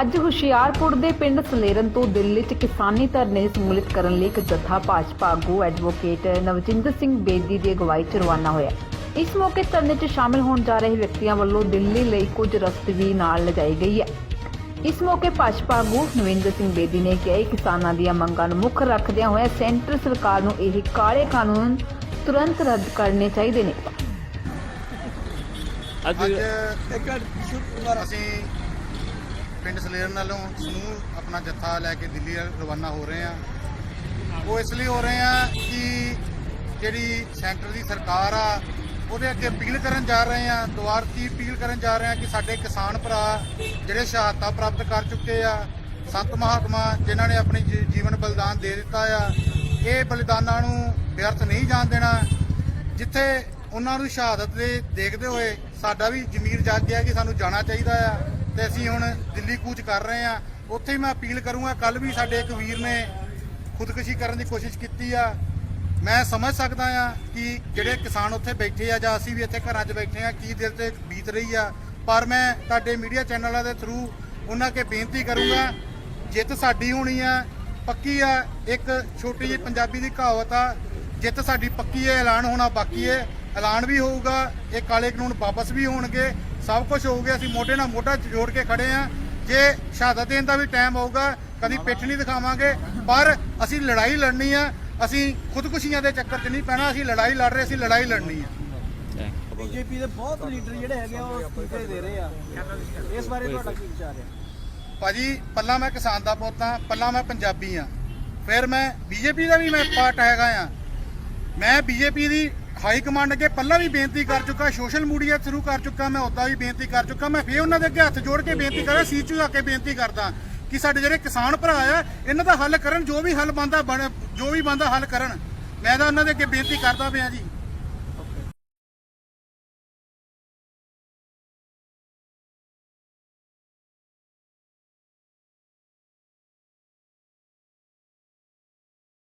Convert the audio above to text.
ਅੱਜ ਹੁਸ਼ਿਆਰਪੁਰ ਦੇ ਪਿੰਡ ਸਲੇਰਨ ਤੋਂ ਦਿੱਲੀ 'ਚ ਕਿਸਾਨੀ ਧਰਨੇ ਸਮੂਲਿਤ ਕਰਨ ਲਈ ਇੱਕ ਜੱਥਾ ਭਾਜਪਾ ਆਗੂ ਐਡਵੋਕੇਟ ਨਵਜਿੰਦਰ ਸਿੰਘ ਬੇਦੀ ਦੀ ਅਗਵਾਈ 'ਚ ਰਵਾਨਾ ਹੋਇਆ। ਇਸ ਮੌਕੇ ਧਰਨੇ 'ਚ ਸ਼ਾਮਲ ਹੋਣ ਜਾ ਰਹੇ ਵਿਅਕਤੀਆਂ ਵੱਲੋਂ ਦਿੱਲੀ ਲਈ ਕੁਝ ਰਸਦ ਵੀ ਨਾਲ ਲਿਜਾਈ ਗਈ ਹੈ। ਇਸ ਮੌਕੇ ਭਾਜਪਾ ਆਗੂ ਨਵਿੰਦਰ ਸਿੰਘ ਬੇਦੀ ਨੇ ਕਿਹਾ ਕਿ ਕਿਸਾਨਾਂ ਦੀਆਂ ਮੰਗਾਂ ਨੂੰ ਮੁੱਖ ਰੱਖਦਿਆਂ ਹੋਇਆ ਸੈਂਟਰ ਸਰਕਾਰ ਨੂੰ ਇਹ ਕਾਲੇ ਕਾਨੂੰਨ ਤੁਰੰਤ ਰੱਦ ਕਰਨੇ ਚਾਹੀਦੇ ਨੇ। ਅੱਜ ਇੱਕ ਮਿੰਟ ਅਸੀਂ ਪਿੰਡ ਸਲੇਰ ਨਾਲੋਂ ਸਮੂਹ ਆਪਣਾ ਜੱਥਾ ਲੈ ਕੇ ਦਿੱਲੀ ਰਵਾਨਾ ਹੋ ਰਹੇ ਹਾਂ। ਉਹ ਇਸ ਲਈ ਹੋ ਰਹੇ ਹਾਂ ਕਿ ਜਿਹੜੀ ਸੈਂਟਰ ਦੀ ਸਰਕਾਰ ਆ, ਉਹਦੇ ਅੱਗੇ ਅਪੀਲ ਕਰਨ ਜਾ ਰਹੇ ਹਾਂ ਦੁਆਰਤੀ ਅਪੀਲ ਕਰਨ ਜਾ ਰਹੇ ਹਾਂ ਕਿ ਸਾਡੇ ਕਿਸਾਨ ਭਰਾ ਜਿਹੜੇ ਸ਼ਹਾਦਤਾਂ ਪ੍ਰਾਪਤ ਕਰ ਚੁੱਕੇ ਆ, ਸੰਤ ਮਹਾਤਮਾ ਜਿਨ੍ਹਾਂ ਨੇ ਆਪਣੀ ਜੀ- ਜੀਵਨ ਬਲਿਦਾਨ ਦੇ ਦਿੱਤਾ ਆ, ਇਹ ਬਲਿਦਾਨਾਂ ਨੂੰ ਵਿਅਰਥ ਨਹੀਂ ਜਾਣ ਦੇਣਾ। ਜਿੱਥੇ ਉਹਨਾਂ ਨੂੰ ਸ਼ਹਾਦਤ ਦੇ ਦੇਖਦੇ ਹੋਏ ਸਾਡਾ ਵੀ ਜ਼ਮੀਰ ਜਾਗ ਗਿਆ ਕਿ ਸਾਨੂੰ ਜਾਣਾ ਚਾਹੀਦਾ ਆ। ਤੇ ਅਸੀਂ ਹੁਣ ਦਿੱਲੀ ਕੂਚ ਕਰ ਰਹੇ ਆ ਉੱਥੇ ਮੈਂ ਅਪੀਲ ਕਰੂੰਗਾ ਕੱਲ ਵੀ ਸਾਡੇ ਇੱਕ ਵੀਰ ਨੇ ਖੁਦਕੁਸ਼ੀ ਕਰਨ ਦੀ ਕੋਸ਼ਿਸ਼ ਕੀਤੀ ਆ। ਮੈਂ ਸਮਝ ਸਕਦਾ ਆ ਕਿ ਜਿਹੜੇ ਕਿਸਾਨ ਉੱਥੇ ਬੈਠੇ ਆ ਜਾਂ ਅਸੀਂ ਵੀ ਇੱਥੇ ਘਰਾਂ 'ਚ ਬੈਠੇ ਆ ਕੀ ਦਿਲ ਤੇ ਬੀਤ ਰਹੀ ਆ। ਪਰ ਮੈਂ ਤੁਹਾਡੇ ਮੀਡੀਆ ਚੈਨਲਾਂ ਦੇ ਥਰੂ ਉਹਨਾਂ ਕੇ ਬੇਨਤੀ ਕਰੂੰਗਾ, ਜਿੱਤ ਸਾਡੀ ਹੋਣੀ ਆ, ਪੱਕੀ ਆ। ਇੱਕ ਛੋਟੀ ਜਿਹੀ ਪੰਜਾਬੀ ਦੀ ਕਹਾਵਤ ਆ, ਜਿੱਤ ਸਾਡੀ ਪੱਕੀ ਹੈ ਐਲਾਨ ਹੋਣਾ ਬਾਕੀ ਹੈ ਐਲਾਨ ਵੀ ਹੋਊਗਾ, ਇਹ ਕਾਲੇ ਕਾਨੂੰਨ ਵਾਪਸ ਵੀ ਹੋਣਗੇ। ਸਭ ਕੁਝ ਹੋਊਗਾ ਅਸੀਂ ਮੋਢੇ ਨਾਲ ਮੋਢਾ ਜੋੜ ਕੇ ਖੜੇ ਆ ਜੇ ਸ਼ਹਾਦਤ ਦੇਣ ਦਾ ਵੀ ਟਾਈਮ ਆਊਗਾ ਕਦੀ ਪਿੱਠ ਨਹੀਂ ਦਿਖਾਵਾਂਗੇ ਪਰ ਅਸੀਂ ਲੜਾਈ ਲੜਨੀ ਆ ਅਸੀਂ ਖੁਦਕੁਸ਼ੀਆਂ ਦੇ ਚੱਕਰ 'ਚ ਨਹੀਂ ਪੈਣਾ ਅਸੀਂ ਲੜਾਈ ਲੜ ਰਹੇ ਅਸੀਂ ਲੜਾਈ ਲੜਨੀ ਆ। ਬੀਜੇਪੀ ਦੇ ਬਹੁਤ ਲੀਡਰ ਜਿਹੜੇ ਹੈਗੇ ਆ ਉਹ ਅਸਤੀਫੇ ਦੇ ਰਹੇ ਆ। ਇਸ ਬਾਰੇ ਤੁਹਾਡਾ ਕੀ ਵਿਚਾਰ ਹੈ ਭਾਜੀ ਪੱਲਾ ਮੈਂ ਕਿਸਾਨ ਦਾ ਪੁੱਤ ਆ ਪੱਲਾ ਮੈਂ ਪੰਜਾਬੀ ਆ ਫਿਰ ਮੈਂ ਬੀਜੇਪੀ ਦਾ ਵੀ ਮੈਂ ਪਾਰਟ ਹੈਗਾ ਆ ਮੈਂ ਬੀਜੇਪੀ ਦੀ ਹਾਈ ਕਮਾਂਡ ਅੱਗੇ ਪੱਲਾ ਵੀ ਬੇਨਤੀ ਕਰ ਚੁੱਕਾ, ਸੋਸ਼ਲ ਮੀਡੀਆ ਥਰੂ ਕਰ ਚੁੱਕਾ, ਮੈਂ ਉਦਾਂ ਵੀ ਬੇਨਤੀ ਕਰ ਚੁੱਕਾ, ਮੈਂ ਫੇਰ ਉਹਨਾਂ ਦੇ ਅੱਗੇ ਹੱਥ ਜੋੜ ਕੇ ਬੇਨਤੀ ਕਰਾਂ ਸੀਚੂ ਆ ਕੇ ਬੇਨਤੀ ਕਰਦਾ ਕਿ ਸਾਡੇ ਜਿਹੜੇ ਕਿਸਾਨ ਭਰਾ ਆ, ਇਹਨਾਂ ਦਾ ਹੱਲ ਕਰਨ, ਜੋ ਵੀ ਹੱਲ ਬੰਦਾ ਬਣ ਜੋ ਵੀ ਬੰਦਾ ਹੱਲ ਕਰਨ। ਮੈਂ ਤਾਂ ਉਹਨਾਂ ਦੇ ਅੱਗੇ ਬੇਨਤੀ ਕਰਦਾ ਪਿਆ ਜੀ।